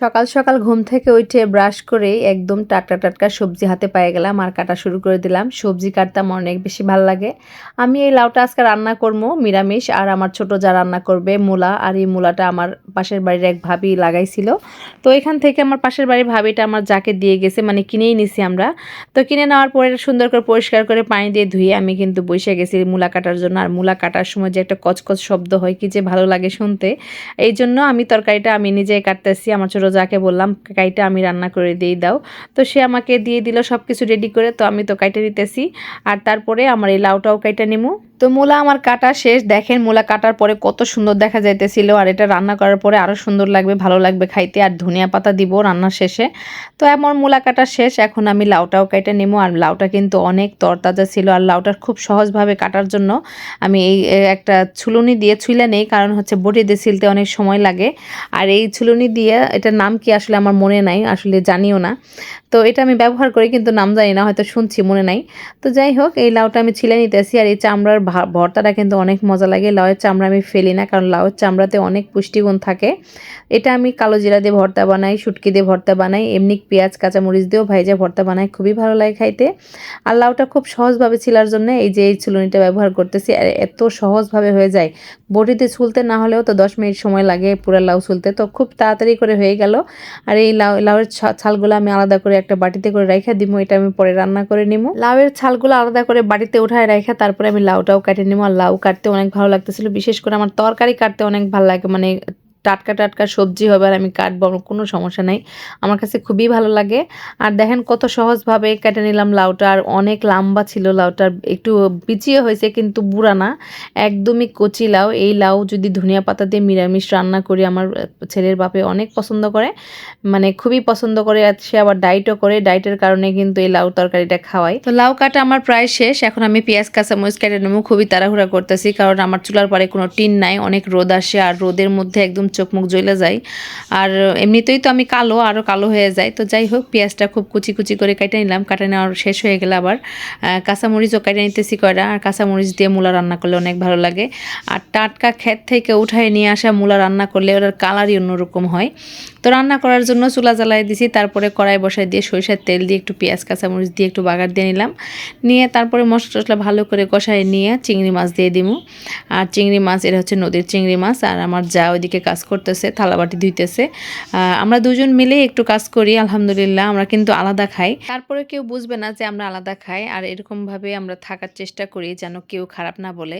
সকাল সকাল ঘুম থেকে উঠে ব্রাশ করে একদম টাটকা টাটকা সবজি হাতে পেয়ে গেলাম আর কাটা শুরু করে দিলাম। সবজি কাটতে আমার অনেক বেশি ভালো লাগে। আমি এই লাউটা আজকে রান্না করব নিরামিষ আর আমার ছোট যা রান্না করবে মূলা আর এই মূলাটা আমার পাশের বাড়ির এক ভাবি লাগাইছিল। তো এখান থেকে আমার পাশের বাড়ির ভাবিটা আমার যাকে দিয়ে গেছে মানে কিনেই নিছি আমরা। তো কিনে নেওয়ার পরে সুন্দর করে পরিষ্কার করে পানি দিয়ে ধুয়ে আমি কিন্তু বসে গেছি মূলা কাটার জন্য। আর মূলা কাটার সময় যে একটা কচকচ শব্দ হয়, কি যে ভালো লাগে শুনতে। এই জন্য আমি তরকারিটা আমি নিজেই কাটতেছি, আমার ছোটো যাকে বললাম, কাইটা আমি রান্না করে দিয়ে দাও। তো সে আমাকে দিয়ে দিল সব কিছু রেডি করে, তো আমি তো কাইটা নিতেছি। আর তারপরে আমার এই লাউটাও কাইটা নিমু। তো মূলা আমার কাটা শেষ। দেখেন মূলা কাটার পরে কত সুন্দর দেখা যাইতেছিল, আর এটা রান্না করার পরে আরও সুন্দর লাগবে, ভালো লাগবে খাইতে। আর ধনিয়া পাতা দিব রান্নার শেষে। তো আমার মূলা কাটা শেষ, এখন আমি লাউটাও কেটে নেব আর লাউটা কিন্তু অনেক তরতাজা ছিল, আর লাউটা খুব সহজভাবে কাটার জন্য আমি এই একটা ছুলুনি দিয়ে ছুলে নেই, কারণ হচ্ছে বটি দিয়ে ছিলতে অনেক সময় লাগে। আর এই ছুলুনি দিয়ে, এটার নাম কি আসলে আমার মনে নাই, আসলে জানিও না। তো এটা আমি ব্যবহার করি, কিন্তু নাম জানি না, হয়তো শুনছি, মনে নাই। তো যাই হোক, এই লাউটা আমি ছিলে নিতেছি, আর এই চামড়ার ভর্তাটা কিন্তু অনেক মজা লাগে। লাউয়ের চামড়া আমি ফেলি না, কারণ লাউয়ের চামড়াতে অনেক পুষ্টিগুণ থাকে। এটা আমি কালো জিরা দিয়ে ভর্তা বানাই, শুটকি দিয়ে ভর্তা বানাই, এমনি পেঁয়াজ, কাঁচামরিচ দিয়েও ভাইজা ভর্তা বানাই, খুবই ভালো লাগে খাইতে। আর লাউটা খুব সহজভাবে ছিলার জন্য এই যে এই ছুলুনিটা ব্যবহার করতেছি, আর এত সহজভাবে হয়ে যায়। বটিতে ছুলতে না হলেও তো দশ মিনিট সময় লাগে পুরো লাউ ছুলতে। তো খুব তাড়াতাড়ি করে হয়ে গেল। আর এই লাউ, লাউয়ের ছালগুলো আমি আলাদা করে একটা বাটিতে করে রেখে দিব এটা আমি পরে রান্না করে নিব লাউয়ের ছালগুলো আলাদা করে বাটিতে উঠায় রেখে তারপরে আমি লাউটাও কাটে নেব আর লাউ কাটতে অনেক ভালো লাগতেছিল। বিশেষ করে আমার তরকারি কাটতে অনেক ভালো লাগে মানে টাটকা টাটকা সবজি হবে আর আমি কাটবো, আমার কোনো সমস্যা নাই। আমার কাছে খুবই ভালো লাগে। আর দেখেন কত সহজভাবে কেটে নিলাম লাউটা, আর অনেক লম্বা ছিল লাউটার একটু পিছিয়ে হয়েছে কিন্তু বুড়া না। একদমই কচি লাউ। এই লাউ যদি ধনিয়া পাতা দিয়ে নিরামিষ রান্না করি, আমার ছেলের বাপে অনেক পছন্দ করে মানে খুবই পছন্দ করে, আর সে আবার ডাইটও করে। ডাইটের কারণে কিন্তু এই লাউ তরকারিটা খাওয়াই। তো লাউ কাটা আমার প্রায় শেষ। এখন আমি পেঁয়াজ, কাঁচামরিচ কেটে নেব। খুবই তাড়াহুড়া করতেছি, কারণ আমার চুলার পরে কোনো টিন নাই, অনেক রোদ আসে, আর রোদের মধ্যে একদম চোখ মুখ জ্বলে যায়। আর এমনিতেই তো আমি কালো আরও কালো হয়ে যায়। তো যাই হোক, পেঁয়াজটা খুব কুচি কুচি করে কেটে নিলাম। কাটে নেওয়ার শেষ হয়ে গেলে আবার। কাঁচামরিচও কেটে নিতেছি কয়টা। আর কাঁচামরিচ দিয়ে মূলা রান্না করলে অনেক ভালো লাগে। আর টাটকা ক্ষেত থেকে উঠায় নিয়ে আসা মূলা রান্না করলে ওটার কালারই অন্যরকম হয়। তো রান্না করার জন্য চুলা জ্বালাই দিছি। তারপরে কড়াই বসাই দিয়ে সরিষার তেল দিয়ে একটু পেঁয়াজ, কাঁচামরিচ দিয়ে একটু বাগার দিয়ে নিলাম। নিয়ে তারপরে মশলা টশলা ভালো করে কষায় নিয়ে চিংড়ি মাছ দিয়ে দিমু। আর চিংড়ি মাছ, এটা হচ্ছে নদীর চিংড়ি মাছ। আর আমার যা ওইদিকে কাজ করতেছে, থালাবাটি ধুইতেছে। আমরা দুজন মিলে একটু কাজ করি, আলহামদুলিল্লাহ, আমরা কিন্তু আলাদা খাই। তারপরে কেউ বুঝবে না যে আমরা আলাদা খাই, আর এরকমভাবে আমরা থাকার চেষ্টা করি যেন কেউ খারাপ না বলে।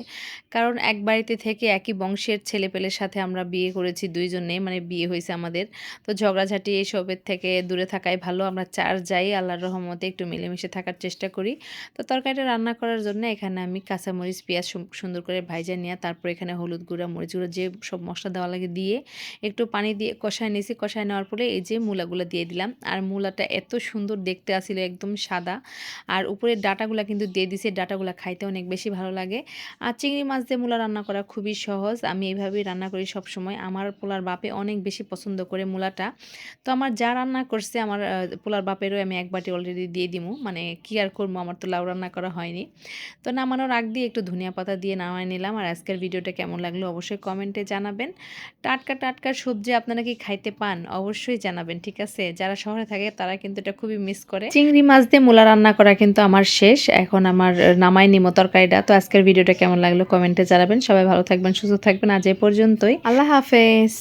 কারণ এক বাড়িতে থেকে একই বংশের ছেলেপেলের সাথে আমরা বিয়ে করেছি দুইজনে মানে বিয়ে হয়েছে আমাদের। তো ঝগড়াঝাটি এসবের থেকে দূরে থাকাই ভালো, আমরা চার যাই, আল্লাহর রহমতে একটু মিলেমিশে থাকার চেষ্টা করি। তো তরকারিটা রান্না করার জন্য এখানে আমি কাঁচামরিচ, পেঁয়াজ সুন্দর করে ভাইজা নিয়ে, তারপর এখানে হলুদ গুঁড়া, মরিচ গুঁড়া, যে সব মশলা দেওয়া লাগে দিয়ে একটু পানি দিয়ে কষায় নিয়েছি। কষায় নেওয়ার পরে এই যে মূলাগুলো দিয়ে দিলাম। আর মূলাটা এত সুন্দর দেখতে আসছিল একদম সাদা। আর উপরের ডাটাগুলো কিন্তু দিয়ে দিছে। ডাটাগুলো খাইতে অনেক বেশি ভালো লাগে। আর চিংড়ি মাছ দিয়ে মূলা রান্না করা খুবই সহজ। আমি এইভাবেই রান্না করি সব সময় আমার পোলার বাপে অনেক বেশি পছন্দ করে মূলাটা। তো আমার যা রান্না করছে আমার পোলার বাপেরও আমি এক বাটি অলরেডি দিয়ে দিমু। মানে কি আর করব? আমার তো লাউ রান্না করা হয়নি। তো নামানোর আগ দিয়ে একটু ধনিয়া পাতা দিয়ে নামায় নিলাম। আর আজকের ভিডিওটা কেমন লাগল অবশ্যই কমেন্টে জানাবেন। টাটকা টাটকা সবজি আপনারা কি খাইতে পান? অবশ্যই জানাবেন, ঠিক আছে? যারা শহরে থাকে, তারা কিন্তু এটা খুবই মিস করে। চিংড়ি মাছ দিয়ে মূলা রান্না করা কিন্তু আমার শেষ। এখন আমার নামায় নিমো তরকারিটা। তো আজকের ভিডিওটা কেমন লাগল কমেন্টে জানাবেন। সবাই ভালো থাকবেন, সুস্থ থাকবেন। আজ এ পর্যন্তই। আল্লাহ হাফেজ।